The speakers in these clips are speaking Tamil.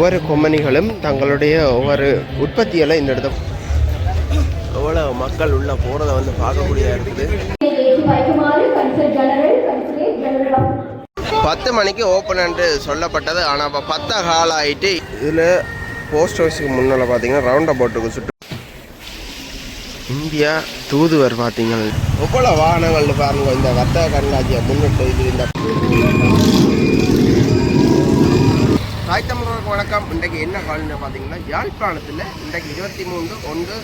ஒவ்வொரு கொம்பனிகளும் தங்களுடைய ஒவ்வொரு உற்பத்தியெல்லாம் இந்த இடத்த எவ்வளோ மக்கள் உள்ள போகிறத வந்து பார்க்கக்கூடியதாக இருக்குது. பத்து மணிக்கு ஓப்பன் என்று சொல்லப்பட்டது. ஆனால் இப்போ பத்த கால் ஆகிட்டு இதில் போஸ்ட் ஆஃபீஸுக்கு முன்னால் பார்த்தீங்கன்னா ரவுண்ட் அபவுட்டுக்கு சுட்டு இந்தியா தூதுவர் பார்த்தீங்கன்னா எவ்வளோ வாகனங்கள் பாருங்க இந்த வர்த்தக கண்காட்சியை முன்னிட்டு இது இந்த தாய் தமிழர்களுக்கு வணக்கம். இன்றைக்கு என்ன காலம்னு பார்த்தீங்கன்னா யாழ்ப்பாணத்தில் இன்றைக்கு இருபத்தி மூன்று ஒன்று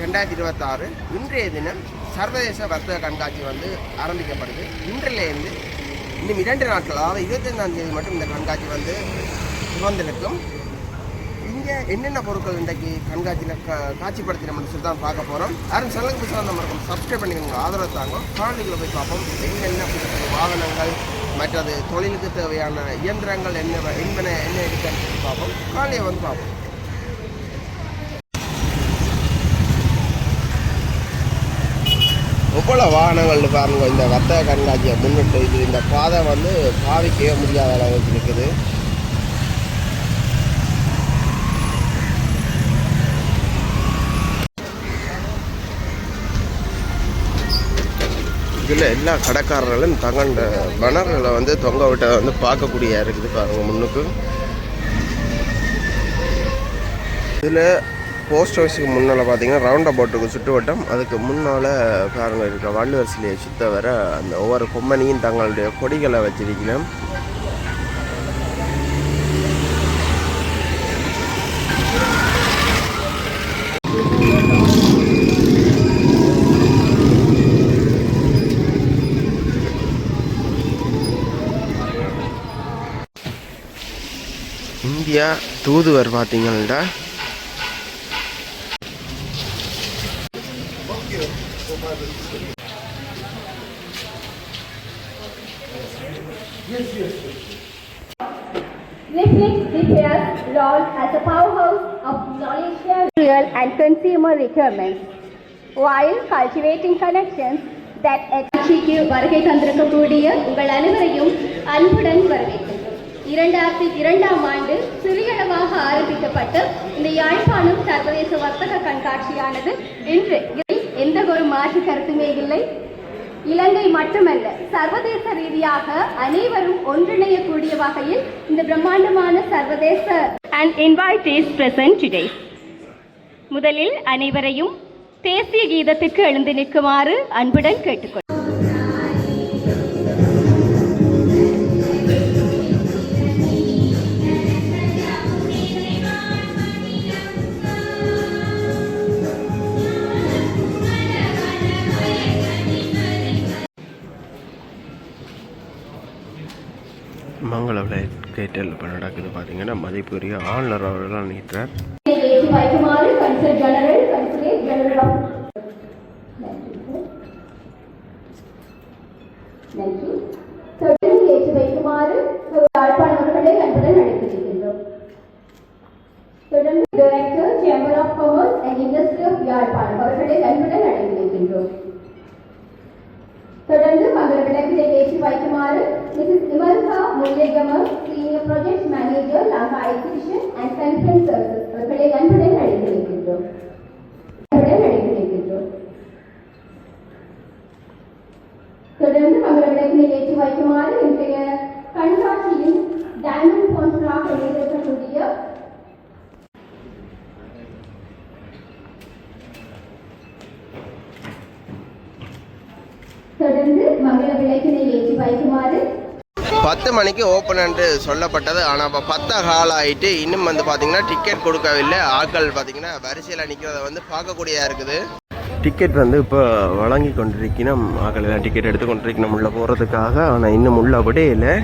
ரெண்டாயிரத்தி இருபத்தாறு இன்றைய தினம் சர்வதேச வர்த்தக கண்காட்சி வந்து ஆரம்பிக்கப்படுது. இன்றிலேருந்து இன்னும் இரண்டு நாட்கள் அதாவது இருபத்தைந்தாம் தேதி மட்டும் இந்த கண்காட்சி வந்து திறந்திருக்கும். இங்கே என்னென்ன பொருட்கள் இன்றைக்கு கண்காட்சியில் காட்சிப்படுத்தி நம்ம சொல்லி தான் பார்க்க போகிறோம் யாரும் சேனலுக்கு புதுசாக நம்ம இருக்கும் சப்ஸ்கிரைப் பண்ணிக்கோங்க. ஆதரவு தாங்க. காணொலிகளை போய் பார்ப்போம். என்னென்ன வாகனங்கள் மற்றது தொழிலுக்கு தேவையான இயந்திரங்கள் என்ன என்பன என்ன இருக்குன்னு பார்ப்போம். காலையை வந்து பார்ப்போம். எவ்வளோ வாகனங்கள் பாருங்க இந்த வர்த்தக கண்காட்சியை முன்னிட்டு இது இந்த பாதை வந்து பாவிக்கவே முடியாத அளவுக்கு இருக்குது. இதில் எல்லா கடைக்காரர்களும் தங்கண்ட பனர்களை வந்து தொங்க விட்ட வந்து பார்க்கக்கூடிய இருக்குது பாருங்க முன்னுக்கு. இதில் போஸ்ட் ஆஃபீஸுக்கு முன்னால் பார்த்தீங்கன்னா ரவுண்ட் அபவுட்டுக்கு சுற்றுவட்டம் அதுக்கு முன்னால் பாருங்கள் இருக்க வள்ளுவர் சிலையை சுத்த வர அந்த ஒவ்வொரு கொம்பனியும் தங்களுடைய கொடிகளை வச்சிருக்கணும். இந்தியா தூதுவர் பார்த்தீங்கன்னா reflects India's role as a powerhouse of knowledge real and consumer requirements, while cultivating connections that கட்சிக்கு வருகை தந்திருக்கக்கூடிய உங்கள் அனைவரையும் அன்புடன் வரவேற்கின்றோம் இரண்டாயிரத்தி இரண்டாம் ஆண்டு சிறியளவாக ஆரம்பிக்கப்பட்ட இந்த யாழ்ப்பாணம் சர்வதேச வர்த்தக கண்காட்சியானது இன்று இதில் எந்த ஒரு மாற்று கருத்துமே இல்லை. இலங்கை மட்டுமல்ல சர்வதேச ரீதியாக அனைவரும் ஒன்றிணையக்கூடிய வகையில் இந்த பிரம்மாண்டமான சர்வதேச அண்ட் இன்வைட் is present முதலில் அனைவரையும் தேசிய கீதத்துக்கு எழுந்து நிற்குமாறு அன்புடன் கேட்டுக்கொள் மங்கள கேட்டல் இப்போ நடக்குது பார்த்தீங்கன்னா மதிப்புரிய ஆளுநர் அவர்களால் நீட்டார் தொடர்ந்து director chamber of commerce and industry of Yazhpanam அவர்களை அன்புடன் அழைத்திருக்கின்றோம் தொடர்ந்து மங்கள விளக்கினை ஏற்றி வைக்குமாறு Mrs Imalka Mullegama senior project manager Lanka exhibition and conference services அவர்களை அன்புடன் அழைத்திருக்கின்றோம் அன்புடன் அழைத்திருக்கின்றோம் தொடர்ந்து மங்கள விளக்கினை ஏற்றி வைக்குமாறு இன்றைய கண்காட்சியின் டைமண்ட் ஸ்பான்சராக இணைந்திருக்கக்கூடிய தொடர்ந்து மங்கள விளக்கினை ஏற்றி வைக்குமாறு பத்து மணிக்கு ஓப்பன் என்று சொல்லப்பட்டது. ஆனால் இப்போ பத்த ஹால் ஆகிட்டு இன்னும் வந்து பார்த்தீங்கன்னா டிக்கெட் கொடுக்கவில்லை. ஆட்கள் பார்த்தீங்கன்னா வரிசையில் நிற்கிறத வந்து பார்க்கக்கூடியதாக இருக்குது. டிக்கெட் வந்து இப்போ வழங்கி கொண்டிருக்கணும் ஆட்கள் எல்லாம் டிக்கெட் எடுத்து கொண்டிருக்கணும் உள்ளே போகிறதுக்காக ஆனால் இன்னும் உள்ளபடியே இல்லை.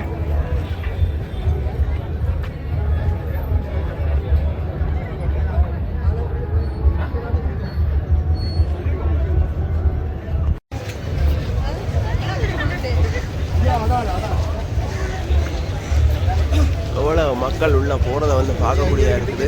மக்கள் உள்ளே போகிறத வந்து பார்க்கக்கூடியதாக இருக்குது.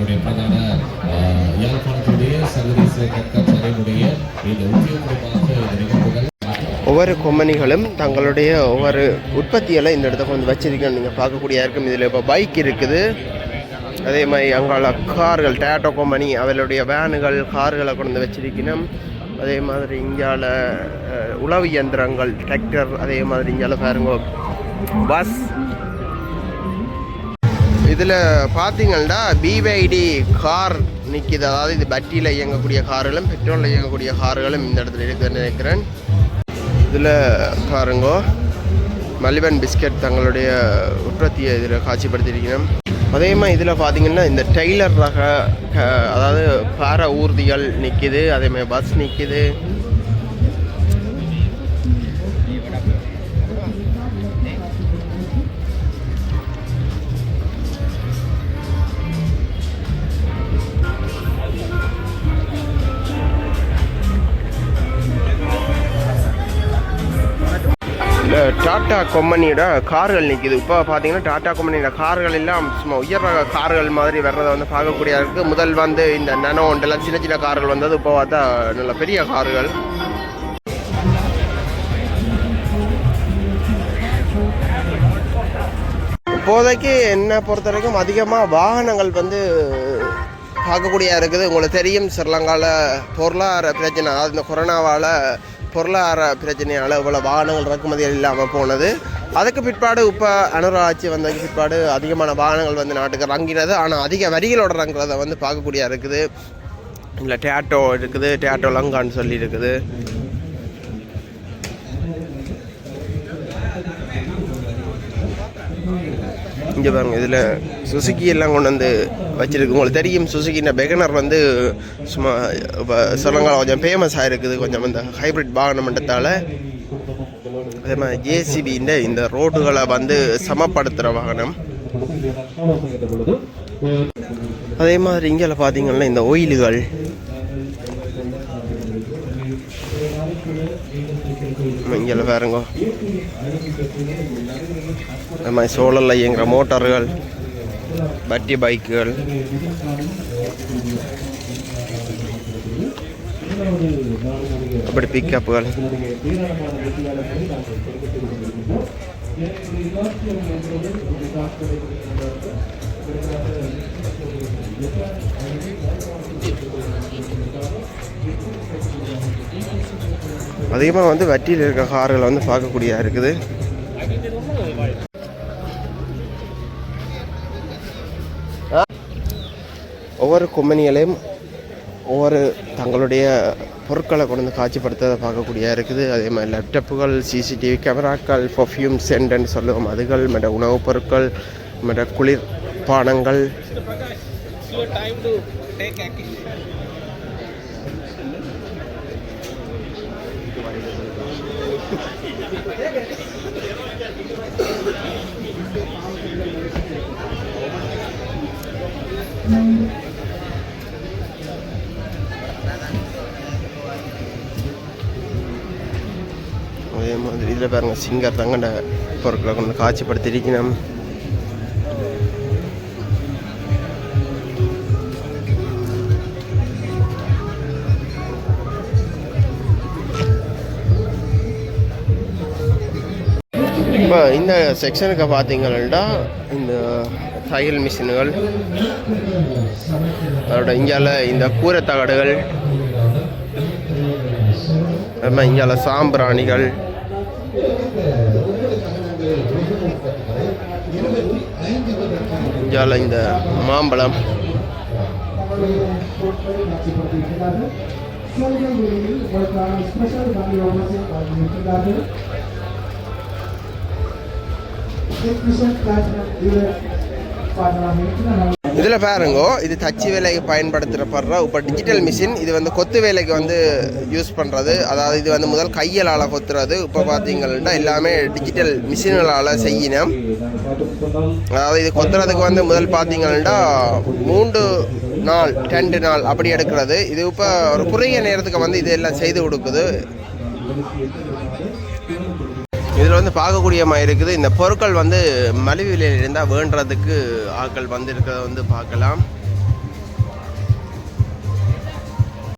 நம்முடைய பிரதான யாழ்ப்பாணத்துடைய சர்வதேச கற்காட்சியுடைய இந்த உத்தியோகமாக இந்த நிகழ்வுகள் ஒவ்வொரு கொம்பனிகளும் தங்களுடைய ஒவ்வொரு உற்பத்தியெல்லாம் இந்த இடத்துக்கு வந்து வச்சிருக்கணும் நீங்கள் பார்க்கக்கூடிய இருக்கும். இதில் இப்போ பைக் இருக்குது. அதே மாதிரி அங்கால கார்கள் டேட்டோ கொம்பனி அவளுடைய வேனுகள் கார்களை கொண்டு வந்து வச்சிருக்கணும். அதே மாதிரி இங்கால உழவு இயந்திரங்கள் டிராக்டர் அதே மாதிரி இங்கால பாருங்க பஸ் இதில் பார்த்தீங்கன்னா பிவைடி கார் நிற்கிது அதாவது இது பேட்டரியில் இயங்கக்கூடிய கார்களும் பெட்ரோலில் இயங்கக்கூடிய கார்களும் இந்த இடத்துல இருக்குதுன்னு நினைக்கிறேன். இதில் பாருங்கோ மலிபன் பிஸ்கட் தங்களுடைய உற்பத்தியை இதில் காட்சிப்படுத்தியிருக்கிறோம். அதே மாதிரி இதில் பார்த்தீங்கன்னா இந்த டெய்லர் ரக அதாவது பார ஊர்திகள் நிற்கிது அதே மாதிரி பஸ் நிற்கிது டாட்டா கம்பெனியோட கார்கள் நிற்கிது இப்போ பார்த்தீங்கன்னா டாட்டா கம்பெனியோட கார்கள் எல்லாம் சும்மா உயர் ரக கார்கள் மாதிரி வர்றதை வந்து பார்க்கக்கூடிய இருக்குது முதல் வந்து இந்த நனோ எல்லாம் சின்ன சின்ன கார்கள் வந்தது. இப்போ பார்த்தா நல்ல பெரிய கார்கள். இப்போதைக்கு என்னை பொறுத்த வரைக்கும் அதிகமாக வாகனங்கள் வந்து பார்க்கக்கூடிய இருக்குது. உங்களுக்கு தெரியும் ஸ்ரீலங்காவில் பொருளாதார பிரச்சனை. அதாவது இந்த கொரோனாவால் பொருளாதார பிரச்சனையால் இவ்வளோ வாகனங்கள் இறக்குமதி இல்லாமல் போனது. அதுக்கு பிற்பாடு இப்போ அனுரா ஆட்சி வந்ததுக்கு பிற்பாடு அதிகமான வாகனங்கள் வந்து நாட்டுக்கு இறங்கினது. ஆனால் அதிக வரிகளோட இறங்குறத வந்து பார்க்கக்கூடிய இருக்குது. இல்லை டேட்டோ இருக்குது. டேட்டோ லங்கான்னு சொல்லி இருக்குது இங்கே பாருங்க இதில் சுசுக்கி எல்லாம் கொண்டு வந்து வச்சுருக்கு. உங்களுக்கு தெரியும் சுசுகின பெகனர் வந்து சும்மா சொல்லங்கால கொஞ்சம் ஃபேமஸ் ஆகிருக்குது கொஞ்சம் இந்த ஹைப்ரிட் வாகன மண்டத்தால் அதே மாதிரி ஜேசிபின்ற இந்த ரோடுகளை வந்து சமப்படுத்துகிற வாகனம். அதே மாதிரி இங்கே பார்த்தீங்கன்னா இந்த ஒயிலுகள் இங்கே பாருங்க. இந்த மாதிரி சோழலில் இயங்குற மோட்டார்கள் பட்டி பைக்குகள். அப்படி பிக்கப்புகள் அதிகமாக வந்து வட்டியில் இருக்க கார்களை வந்து பார்க்கக்கூடிய இருக்குது. ஒவ்வொரு கொம்பனிகளையும் ஒவ்வொரு தங்களுடைய பொருட்களை கொண்டு வந்து காட்சிப்படுத்துறதை பார்க்கக்கூடிய இருக்குது. அதே மாதிரி லேப்டாப்புகள் சிசிடிவி கேமராக்கள் பர்ஃப்யூம் சென்ட்னு சொல்லுவோம். அதுகள் மற்ற உணவுப் பொருட்கள் மற்ற குளிர் பானங்கள். அதே மாதிரி இதில் பாருங்க சிங்கர் தங்கண்ட பொருட்களை கொண்டு வந்து காட்சிப்படுத்தியிருக்கணும் இப்போ இந்த செக்ஷனுக்கு பார்த்தீங்கன்னா இந்த தையல் மிஷின்கள் அதோட இங்கால இந்த கூரை தகடுகள் இங்கால சாம்பிராணிகள் இந்தியாவில் இந்த மாம்பழம் ஸ்பெஷல் இதில் பாருங்க இது தச்சு வேலைக்கு பயன்படுத்தப்படுற இப்போ டிஜிட்டல் மிஷின் இது வந்து கொத்து வேலைக்கு வந்து யூஸ் பண்ணுறது அதாவது இது வந்து முதல் கையலால் கொத்துறது. இப்போ பார்த்தீங்கன்னா எல்லாமே டிஜிட்டல் மிஷின்களால் செய்யணும். அதாவது இது கொத்துறதுக்கு வந்து முதல் பார்த்தீங்கன்னா மூன்று நாள் ரெண்டு நாள் அப்படி எடுக்கிறது. இது இப்போ ஒரு குறுகிய நேரத்துக்கு வந்து இது எல்லாம் செய்து கொடுக்குது. இதில் வந்து பார்க்கக்கூடிய மாதிரி இருக்குது. இந்த பொருட்கள் வந்து மலிவு விலையில் இருந்தால் வேண்டுறதுக்கு ஆட்கள் வந்திருக்கிறத வந்து பார்க்கலாம்.